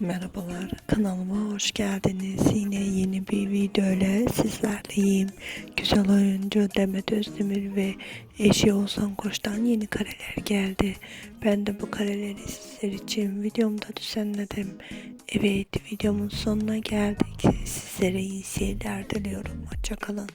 Merhabalar kanalıma hoş geldiniz. Yine yeni bir video ile sizlerleyim. Güzel oyuncu Demet Özdemir ve eşi Oğuzhan Koç'tan yeni kareler geldi. Ben de bu kareleri sizler için videomda düzenledim. Evet videomun sonuna geldik. Sizlere iyi seyirler diliyorum. Hoşçakalın.